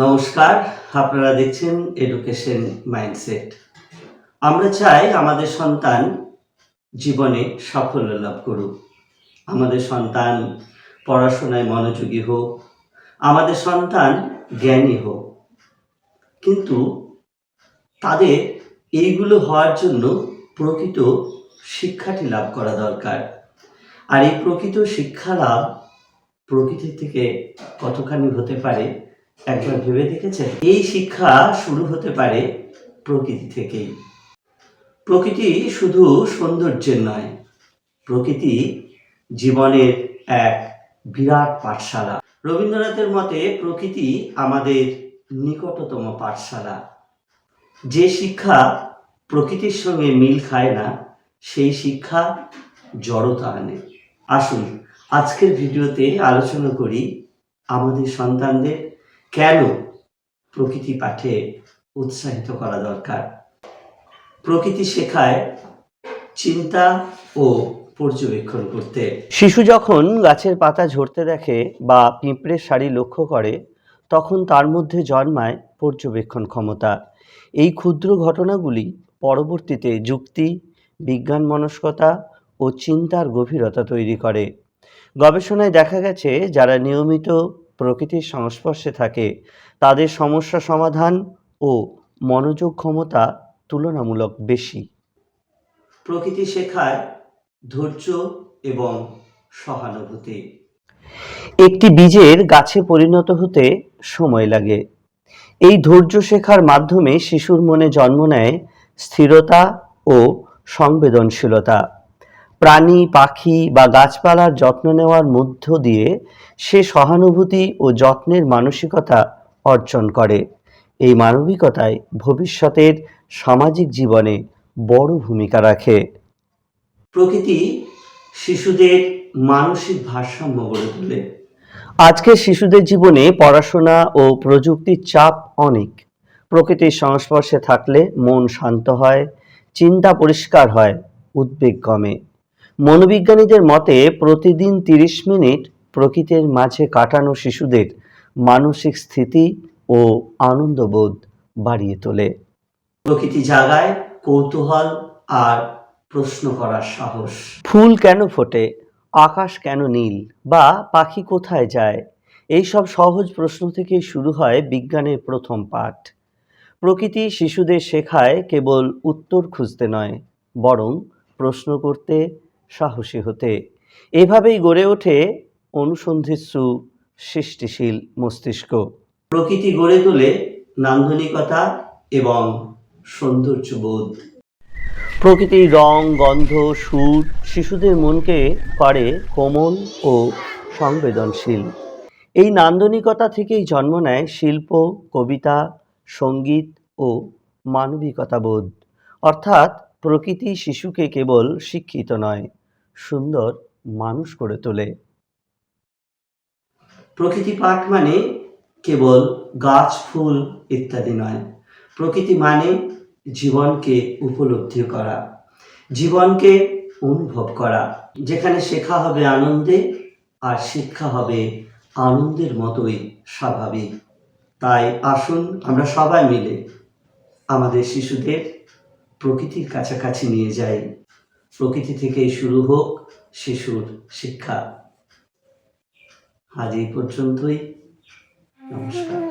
নমস্কার, আপনারা দেখছেন এডুকেশন মাইন্ডসেট আমরা চাই আমাদের সন্তান জীবনে সাফল্য লাভ করুক। আমাদের সন্তান পড়াশোনায় মনোযোগী হোক। আমাদের সন্তান জ্ঞানী হোক। কিন্তু তাদের এইগুলো হওয়ার জন্য প্রকৃত শিক্ষাটি লাভ করা দরকার। আর এই প্রকৃত শিক্ষা লাভ প্রকৃতি থেকে কতখানি হতে পারে একবার ভেবে দেখেছেন? এই শিক্ষা শুরু হতে পারে প্রকৃতি থেকেই। প্রকৃতি শুধু সৌন্দর্যের নয়, প্রকৃতি জীবনের এক বিরাট পাঠশালা। রবীন্দ্রনাথের মতে প্রকৃতি আমাদের নিকটতম পাঠশালা। যে শিক্ষা প্রকৃতির সঙ্গে মিল খায় না, সেই শিক্ষা জড়তা আনে। আসুন, আজকের ভিডিওতে আলোচনা করি আমাদের সন্তানদের কেন প্রকৃতি পাঠে উৎসাহিত করা দরকার? প্রকৃতি শেখায় চিন্তা ও পর্যবেক্ষণ করতে। শিশু যখন গাছের পাতা ঝরতে দেখে বা পিঁপড়ের শাড়ি লক্ষ্য করে, তখন তার মধ্যে জন্মায় পর্যবেক্ষণ ক্ষমতা। এই ক্ষুদ্র ঘটনাগুলি পরবর্তীতে যুক্তি, বিজ্ঞান মনস্কতা ও চিন্তার গভীরতা তৈরি করে। গবেষণায় দেখা গেছে, যারা নিয়মিত প্রকৃতির সংস্পর্শে থাকে তাদের সমস্যা সমাধান ও মনোযোগ ক্ষমতা তুলনামূলক বেশি। প্রকৃতি শেখায় ধৈর্য এবং সহানুভূতি। একটি বীজের গাছে পরিণত হতে সময় লাগে। এই ধৈর্য শেখার মাধ্যমে শিশুর মনে জন্ম নেয় স্থিরতা ও সংবেদনশীলতা। প্রাণী পাখি বা গাছপালার যত্ন নেওয়ার মধ্য দিয়ে সে সহানুভূতি ও যত্নের মানসিকতা অর্জন করে। এই মানবিকতায় ভবিষ্যতের সামাজিক জীবনে বড় ভূমিকা রাখে। প্রকৃতি শিশুদের মানসিক ভারসাম্য গড়ে তোলে। আজকের শিশুদের জীবনে পড়াশোনা ও প্রযুক্তির চাপ অনেক। প্রকৃতির সংস্পর্শে থাকলে মন শান্ত হয় চিন্তা পরিষ্কার হয় উদ্বেগ কমে। মনোবিজ্ঞানীদের মতে প্রতিদিন তিরিশ মিনিট প্রকৃতির মাঝে কাটানো শিশুদের মানসিক স্থিতি ও আনন্দবোধ বাড়িয়ে তোলে। প্রকৃতি জাগায় কৌতূহল আর প্রশ্ন করার সাহস। ফুল কেন ফোটে? আকাশ কেন নীল? বা পাখি কোথায় যায়? এই সব সহজ প্রশ্ন থেকেই শুরু হয় বিজ্ঞানের প্রথম পাঠ। প্রকৃতি শিশুদের শেখায় কেবল উত্তর খুঁজতে নয় বরং প্রশ্ন করতে সাহসী হতে। এভাবেই গড়ে ওঠে অনুসন্ধিৎসু সৃষ্টিশীল মস্তিষ্ক। প্রকৃতি গড়ে তোলে নান্দনিকতা এবং সৌন্দর্যবোধ। প্রকৃতির রং, গন্ধ, সুর শিশুদের মনকে করে কোমল ও সংবেদনশীল। এই নান্দনিকতা থেকেই জন্ম নেয় শিল্প, কবিতা, সংগীত ও মানবিকতাবোধ। অর্থাৎ প্রকৃতি শিশুকে কেবল শিক্ষিত নয় সুন্দর মানুষ করে তোলে। প্রকৃতি পাঠ মানে কেবল গাছ, ফুল ইত্যাদি নয়। প্রকৃতি মানে জীবনকে উপলব্ধি করা, জীবনকে অনুভব করা। যেখানে শেখা হবে আনন্দে, আর শিক্ষা হবে আনন্দের মতোই স্বাভাবিক। তাই আসুন আমরা সবাই মিলে আমাদের শিশুদের প্রকৃতির কাছাকাছি নিয়ে যাই। প্রকৃতি থেকেই শুরু হোক শিশুর শিক্ষা। আজ এই পর্যন্তই। নমস্কার।